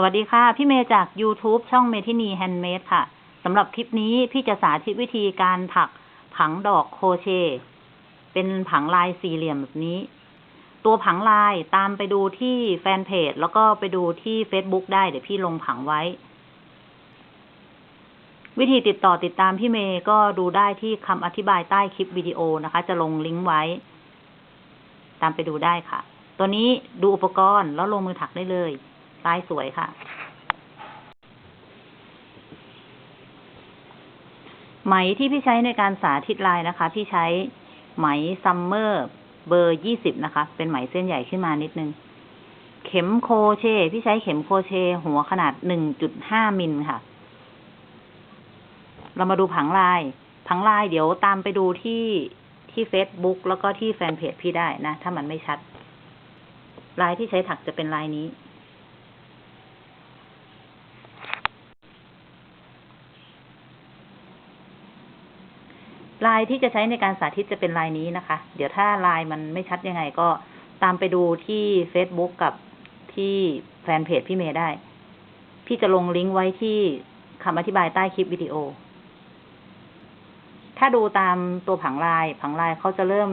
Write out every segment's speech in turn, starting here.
สวัสดีค่ะ พี่เมย์จาก YouTube ช่องเมทินีแฮนด์เมดค่ะสำหรับคลิปนี้พี่จะสาธิตวิธีการถักผังดอกโคเช เป็นผังลายสี่เหลี่ยมแบบนี้ ตัวผังลายตามไปดูที่แฟนเพจ แล้วก็ไปดูที่ Facebook ได้เดี๋ยวพี่ลงผังไว้ วิธีติดต่อติดตามพี่เมย์ก็ดูได้ที่คำอธิบายใต้คลิปวิดีโอนะคะ จะลงลิงก์ไว้ ตามไปดูได้ค่ะ ตัวนี้ดูอุปกรณ์แล้วลงมือถักได้เลย ลายสวยค่ะ ไหมที่พี่ใช้ในการสาธิตลายนะคะ พี่ใช้ไหมซัมเมอร์เบอร์ยี่สิบนะคะ เป็นไหมเส้นใหญ่ขึ้นมานิดนึง เข็มโคเช พี่ใช้เข็มโคเช หัวขนาดหนึ่งจุดห้ามิลค่ะ เรามาดูผังลาย ผังลายเดี๋ยวตามไปดูที่ที่ Facebook แล้วก็ที่แฟนเพจพี่ได้นะ ถ้ามันไม่ชัด ลายที่ใช้ถักจะเป็นลายนี้ ลายที่จะใช้ในการสาธิตจะเป็นลายนี้นะคะ เดี๋ยวถ้าลายมันไม่ชัดยังไงก็ตามไปดูที่ Facebook กับที่แฟนเพจพี่เมย์ได้ พี่จะลงลิงก์ไว้ที่คำอธิบายใต้คลิปวิดีโอ ถ้าดูตามตัวผังลาย ผังลายเขาจะเริ่ม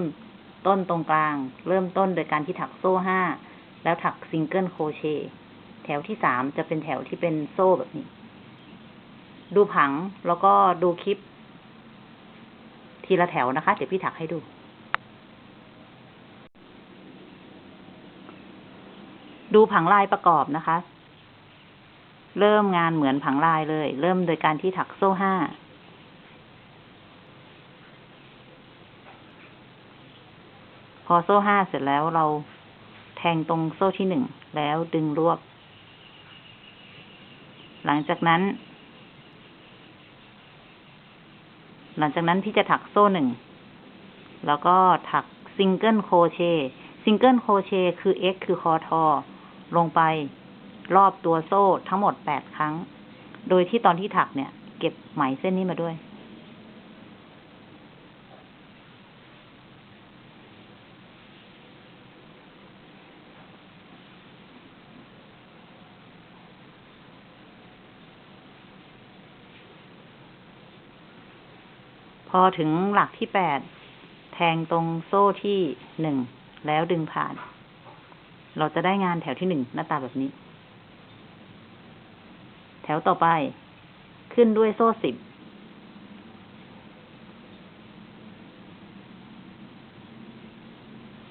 ต้นตรงกลาง เริ่มต้นโดยการที่ถักโซ่ห้า แล้วถักซิงเกิลโคเชแถวที่สามจะเป็นแถวที่เป็นโซ่แบบนี้ ดูผังแล้วก็ดูคลิป ทีละแถวนะคะ เดี๋ยวพี่ถักให้ดู ดูผังลายประกอบนะคะ เริ่มงานเหมือนผังลายเลย เริ่มโดยการที่ถักโซ่ห้าพอโซ่ห้าเสร็จแล้วเราแทงตรงโซ่ที่หนึ่งแล้วดึงรวบ หลังจากนั้น หลังจากนั้นพี่จะถักโซ่หนึ่ง แล้วก็ถักซิงเกิลโคเชต์ซิงเกิลโคเชต์คือ x คือคอทอ ลงไปรอบตัวโซ่ทั้งหมดแปดครั้ง โดยที่ตอนที่ถักเนี่ย เก็บไหมเส้นนี้มาด้วย พอถึงหลักที่แปดแทงตรงโซ่ที่หนึ่งแล้วดึงผ่าน เราจะได้งานแถวที่หนึ่งหน้าตาแบบนี้ แถวต่อไป ขึ้นด้วยโซ่สิบ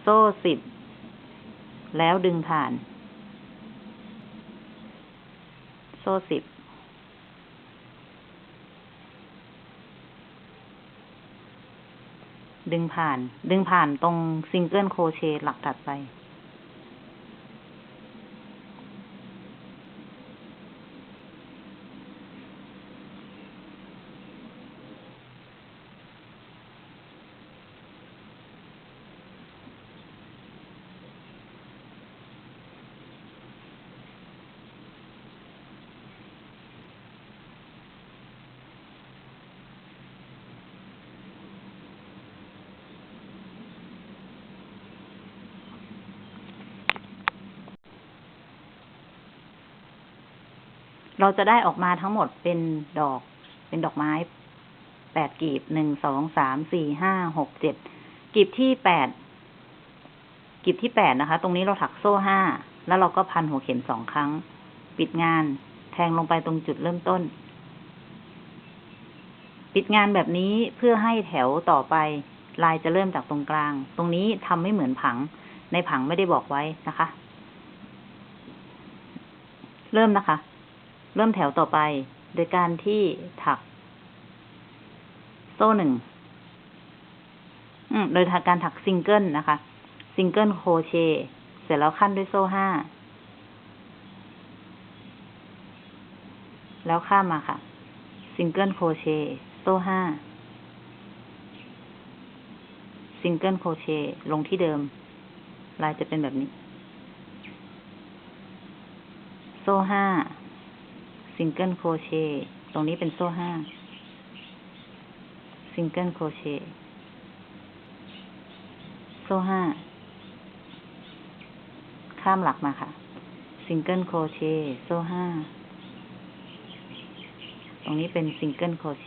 โซ่สิบแล้วดึงผ่าน โซ่สิบ ดึงผ่าน ดึงผ่านตรงซิงเกิลโครเชต์หลักถัดไป เราจะได้ออกมาทั้งหมดเป็นดอก เป็นดอกไม้แปดกีบหนึ่งสองสามสี่ห้าหกเจ็ดกีบที่แปดกีบที่แปดนะคะ ตรงนี้เราถักโซ่ห้าแล้วเราก็พันหัวเข็มสองครั้ง ปิดงานแทงลงไปตรงจุดเริ่มต้น ปิดงานแบบนี้เพื่อให้แถวต่อไป ลายจะเริ่มจากตรงกลาง ตรงนี้ทำไม่เหมือนผัง ในผังไม่ได้บอกไว้นะคะ เริ่มนะคะ เริ่มแถวต่อไป โดยการที่ถัก โซ่หนึ่งโดยการถักซิงเกิลนะคะ ซิงเกิลโครเชต์เสร็จแล้วขั้นด้วยโซ่ห้า แล้วข้ามมาค่ะ ซิงเกิลโครเชต์โซ่ห้า ซิงเกิลโครเชต์ลงที่เดิม ลายจะเป็นแบบนี้ โซ่ห้า ซิงเกิลโครเชต์ตรงนี้เป็นโซ่ห้าซิงเกิลโครเชต์โซ่ห้าข้ามหลักมาค่ะ ซิงเกิลโครเชต์โซ่ห้า ตรงนี้เป็นซิงเกิลโครเช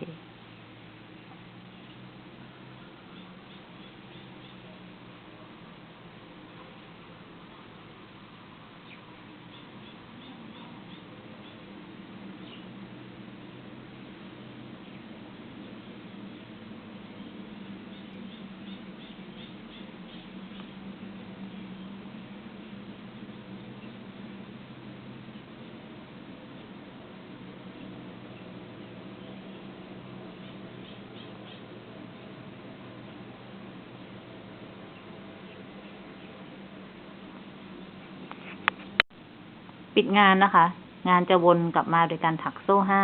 ปิดงานนะคะ งานจะวนกลับมาโดยการถักโซ่ห้า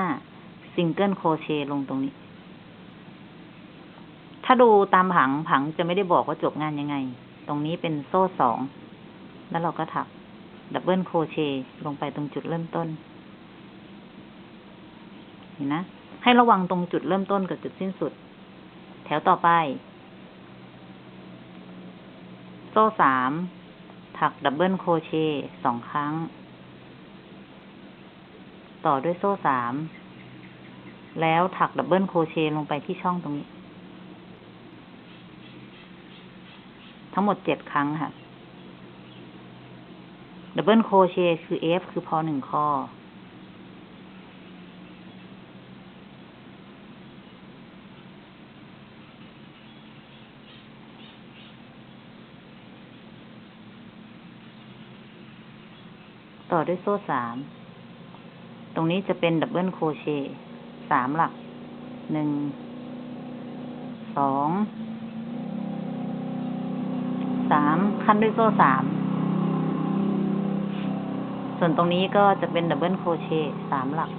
ซิงเกิลโครเชต์ลงตรงนี้ ถ้าดูตามผังผังจะไม่ได้บอกว่าจบงานยังไง ตรงนี้เป็นโซ่สอง แล้วเราก็ถักดับเบิลโครเชต์ลงไปตรงจุดเริ่มต้น เห็นนะ ให้ระวังตรงจุดเริ่มต้นกับจุดสิ้นสุด แถวต่อไป โซ่สามถักดับเบิลโครเชต์สองครั้ง ต่อด้วยโซ่สาม แล้วถักดับเบิลโครเชต์ลงไปที่ช่องตรงนี้ ทั้งหมดเจ็ดครั้งค่ะ ดับเบิลโครเชต์คือ F คือพอหนึ่งข้อ ต่อด้วยโซ่สาม ตรงนี้จะเป็นดับเบิลโครเชต์สามหลักหนึ่งสองสามขั้นด้วยโซ่สามส่วนตรงนี้ก็จะเป็นดับเบิลโครเชต์สามหลัก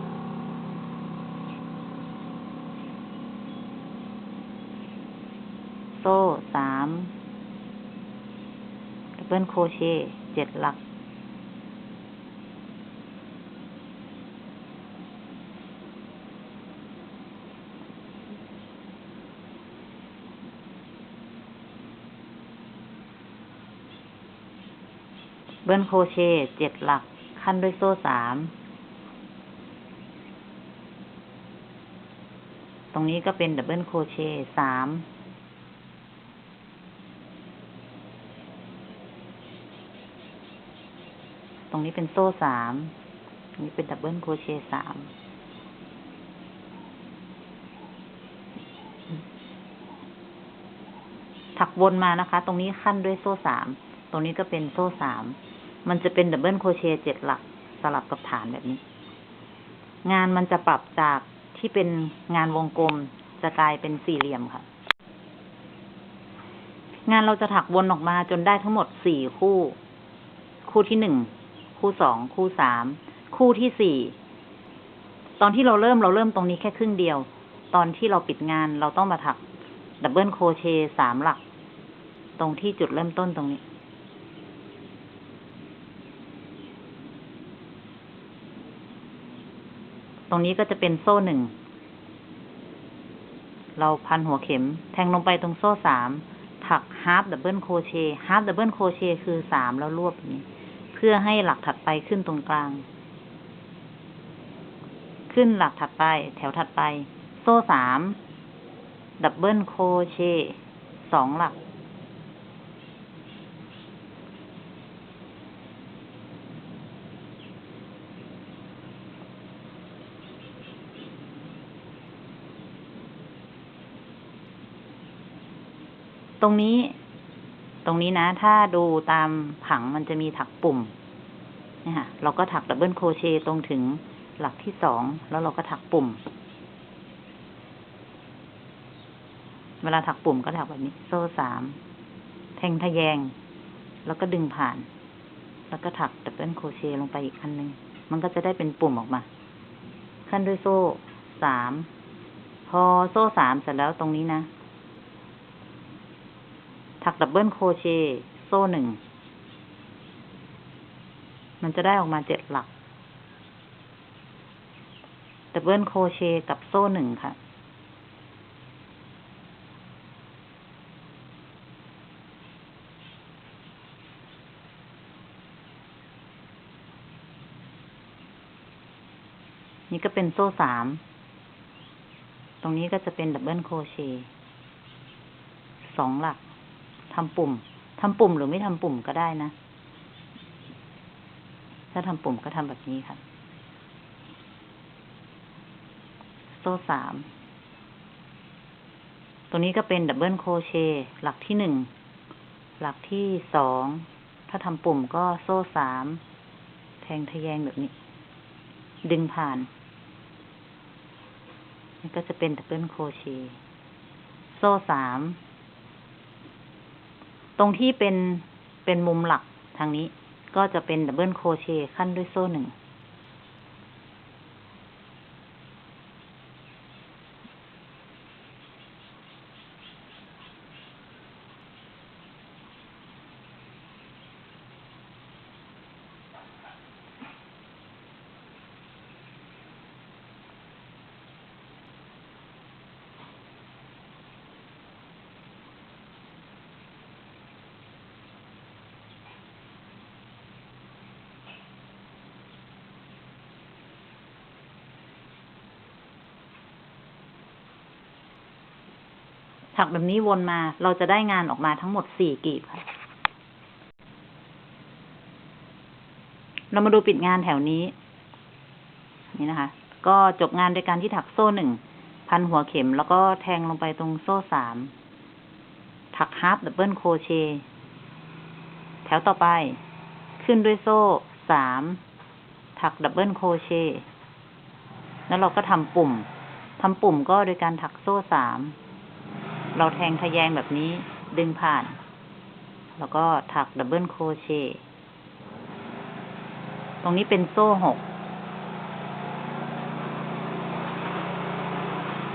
โซ่สามดับเบิลโครเชต์เจ็ดหลัก เบิ้ลโคเชต์เจ็ดหลัก ขั้นด้วยโซ่สาม ตรงนี้ก็เป็นดับเบิลโคเชต์สาม ตรงนี้เป็นโซ่สาม นี้เป็นดับเบิลโคเชต์สามถักวนมานะคะ ตรงนี้ขั้นด้วยโซ่สาม ตรงนี้ก็เป็นโซ่สาม มันจะเป็นดับเบิลโครเชต์เจ็ดหลักสลับกับฐานแบบนี้ งานมันจะปรับจากที่เป็นงานวงกลมจะกลายเป็นสี่เหลี่ยมค่ะ งานเราจะถักวนออกมาจนได้ทั้งหมดสี่คู่ คู่ที่หนึ่ง คู่สอง คู่สาม คู่ที่สี่ ตอนที่เราเริ่มเราเริ่มตรงนี้แค่ครึ่งเดียว ตอนที่เราปิดงานเราต้องมาถักดับเบิลโครเชต์สามหลัก ตรงที่จุดเริ่มต้นตรงนี้ รงนี้ก็จะเป็นโซ่หนึ่ง เราพันหัวเข็ม แทงลงไปตรงโซ่สาม ถักฮาร์ d ดับเบิลโคเชต์ฮาร์ d ดับเบิลโคเชต์คือสามแล้วรวบแบบนี้ เพื่อให้หลักถัดไปขึ้นตรงกลาง ขึ้นหลักถัดไป แถวถัดไป โซ่สาม ดับเบิลโคเชต์สองหลัก ตรงนี้ ตรงนี้นะ ถ้าดูตามผังมันจะมีถักปุ่มเนี่ยค่ะเราก็ถักดับเบิลโครเชต์ตรงถึงหลักที่สอง แล้วเราก็ถักปุ่ม เวลาถักปุ่มก็ถักแบบนี้ โซ่สาม แทงทะแยง แล้วก็ดึงผ่าน แล้วก็ถักดับเบิลโครเชต์ลงไปอีกขั้นหนึ่ง มันก็จะได้เป็นปุ่มออกมา ขั้นด้วยโซ่สาม พอโซ่สามเสร็จแล้วตรงนี้นะ ถักดับเบิลโคเชต์โซ่หนึ่ง มันจะได้ออกมาเจ็ดหลัก ดับเบิลโคเชต์กับโซ่หนึ่งค่ะ นี่ก็เป็นโซ่สาม ตรงนี้ก็จะเป็นดับเบิลโคเชต์สองหลัก ทำปุ่มทำปุ่มหรือไม่ทำปุ่มก็ได้นะ ถ้าทำปุ่มก็ทำแบบนี้ค่ะ โซ่สาม ตรงนี้ก็เป็นดับเบิลโคเชหลักที่หนึ่ง หลักที่สอง ถ้าทำปุ่มก็โซ่สาม แทงทะแยงแบบนี้ ดึงผ่านนี่ก็จะเป็นดับเบิลโคเชโซ่สาม ตรงที่เป็นเป็นมุมหลักทางนี้ก็จะเป็นดับเบิลโคเชต์ขั้นด้วยโซ่หนึ่ง ถักแบบนี้วนมาเราจะได้งานออกมาทั้งหมดสี่กลีบค่ะ เรามาดูปิดงานแถวนี้ นี่นะคะ ก็จบงานโดยการที่ถักโซ่หนึ่ง พันหัวเข็มแล้วก็แทงลงไปตรงโซ่สาม ถักฮาร์ปดับเบิลโคเชแถวต่อไป ขึ้นด้วยโซ่สาม ถักดับเบิลโคเชแล้วเราก็ทำปุ่มทำปุ่มก็โดยการถักโซ่สาม เราแทงทะแยงแบบนี้ดึงผ่าน แล้วก็ถักดับเบิลโครเชต์ตรงนี้เป็นโซ่หก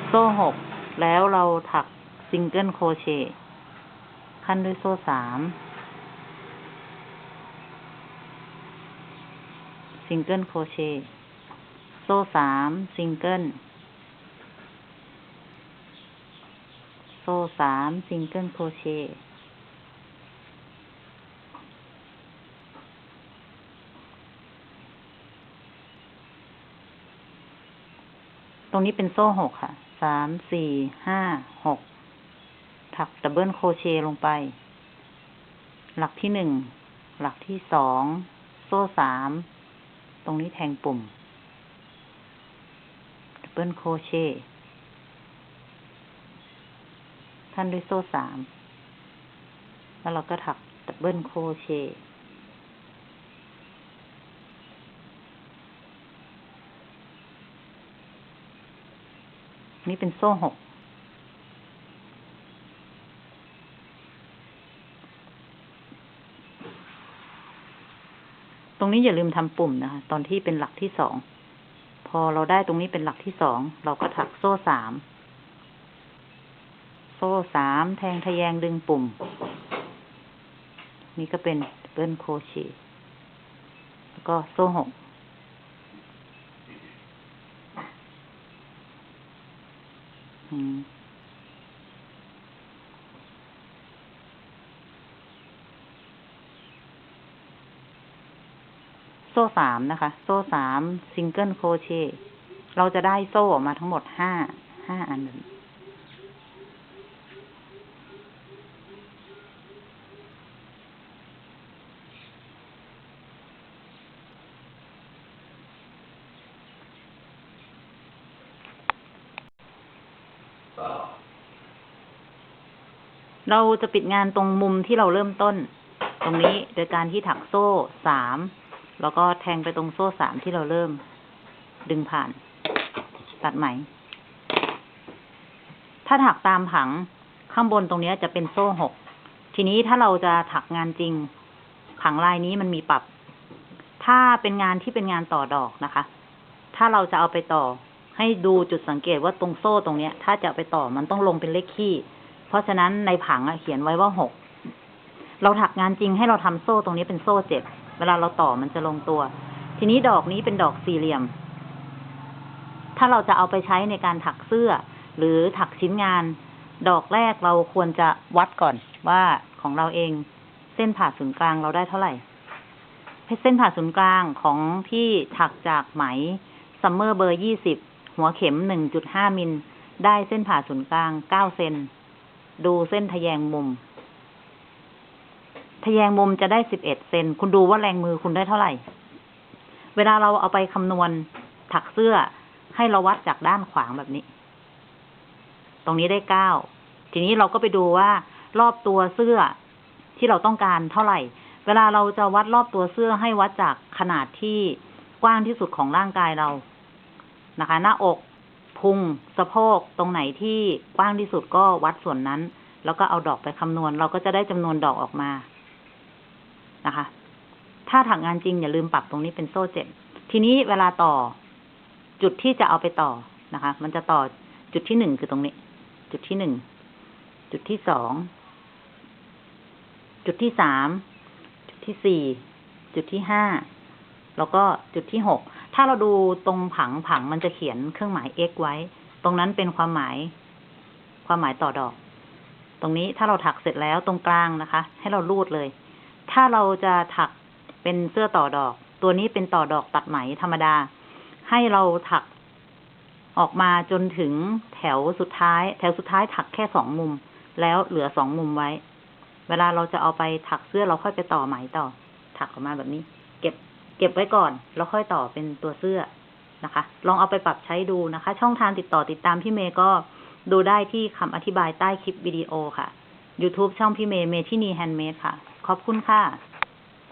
โซ่หก แล้วเราถักซิงเกิลโครเชต์ขั้นด้วยโซ่สาม ซิงเกิลโครเชต์โซ่สาม ซิงเกิล โซ่สามซิงเกิลโครเชต์ตรงนี้เป็นโซ่หกค่ะ สาม สี่ ห้า หก ถักดับเบิลโครเชต์ลงไป หลักที่หนึ่ง หลักที่สอง โซ่สาม ตรงนี้แทงปุ่ม ดับเบิลโครเชั้นด้วยโซ่สาม แล้วเราก็ถักดับเบิลโคเชต์นี่เป็นโซ่หกตรงนี้อย่าลืมทำปุ่มนะคะตอนที่เป็นหลักที่สอง พอเราได้ตรงนี้เป็นหลักที่สอง เราก็ถักโซ่สาม โซ่สามแทงทะแยงดึงปุ่ม นี่ก็เป็นเบิลโคชต์แล้วก็โซ่หกโซ่สามนะคะ โซ่สามซิงเกิลโคเชเราจะได้โซ่ออกมาทั้งหมดห้าห้าอันหนึ่ง เราจะปิดงานตรงมุมที่เราเริ่มต้น ตรงนี้โดยการที่ถักโซ่สามแล้วก็แทงไปตรงโซ่สามที่เราเริ่ม ดึงผ่าน ตัดไหม ถ้าถักตามผังข้างบนตรงนี้จะเป็นโซ่หกทีนี้ถ้าเราจะถักงานจริง ผังลายนี้มันมีปรับ ถ้าเป็นงานที่เป็นงานต่อดอกนะคะ ถ้าเราจะเอาไปต่อ ให้ดูจุดสังเกตว่าตรงโซ่ตรงเนี้ย ถ้าจะไปต่อมันต้องลงเป็นเลขคี่ เพราะฉะนั้นในผังอะเขียนไว้ว่าหกเราถักงานจริงให้เราทำโซ่ตรงนี้เป็นโซ่เจ็ดเวลาเราต่อมันจะลงตัว ทีนี้ดอกนี้เป็นดอกสี่เหลี่ยม ถ้าเราจะเอาไปใช้ในการถักเสื้อ หรือถักชิ้นงาน ดอกแรกเราควรจะวัดก่อนว่าของเราเองเส้นผ่าศูนย์กลางเราได้เท่าไหร่เส้นผ่าศูนย์กลางของที่ถักจากไหมซัมเมอร์เบอร์ยี่สิบ หัวเข็มหนึ่งจุดห้ามิล ได้เส้นผ่าศูนย์กลางเก้าเซน ดูเส้นทะแยงมุม ทะแยงมุมจะได้สิบเอ็ดเซน คุณดูว่าแรงมือคุณได้เท่าไหร่ เวลาเราเอาไปคำนวณถักเสื้อให้เราวัดจากด้านขวางแบบนี้ ตรงนี้ได้เก้าทีนี้เราก็ไปดูว่ารอบตัวเสื้อที่เราต้องการเท่าไหร่ เวลาเราจะวัดรอบตัวเสื้อให้วัดจากขนาดที่กว้างที่สุดของร่างกายเรา นะคะ หน้าอกพุงสะโพกตรงไหนที่กว้างที่สุดก็วัดส่วนนั้น แล้วก็เอาดอกไปคำนวณ เราก็จะได้จำนวนดอกออกมานะคะ ถ้าถักงานจริงอย่าลืมปรับตรงนี้เป็นโซ่เจ็ดทีนี้เวลาต่อ จุดที่จะเอาไปต่อนะคะ มันจะต่อจุดที่หนึ่งคือตรงนี้ จุดที่หนึ่งจุดที่สองจุดที่สามจุดที่สี่จุดที่ห้าแล้วก็จุดที่หก ถ้าเราดูตรงผังผังมันจะเขียนเครื่องหมาย x ไว้ ตรงนั้นเป็นความหมาย ความหมายต่อดอก ตรงนี้ถ้าเราถักเสร็จแล้วตรงกลางนะคะ ให้เราลูดเลย ถ้าเราจะถักเป็นเสื้อต่อดอก ตัวนี้เป็นต่อดอกตัดไหมธรรมดา ให้เราถักออกมาจนถึงแถวสุดท้าย แถวสุดท้ายถักแค่สองมุม แล้วเหลือสองมุมไว้ เวลาเราจะเอาไปถักเสื้อเราค่อยไปต่อไหมต่อ ถักออกมาแบบนี้ เก็บไว้ก่อน แล้วค่อยต่อเป็นตัวเสื้อนะคะ ลองเอาไปปรับใช้ดูนะคะ ช่องทางติดต่อติดตามพี่เมย์ก็ดูได้ที่คำอธิบายใต้คลิปวิดีโอค่ะ YouTube ช่องพี่เมย์เมทินีแฮนด์เมดค่ะ ขอบคุณค่ะ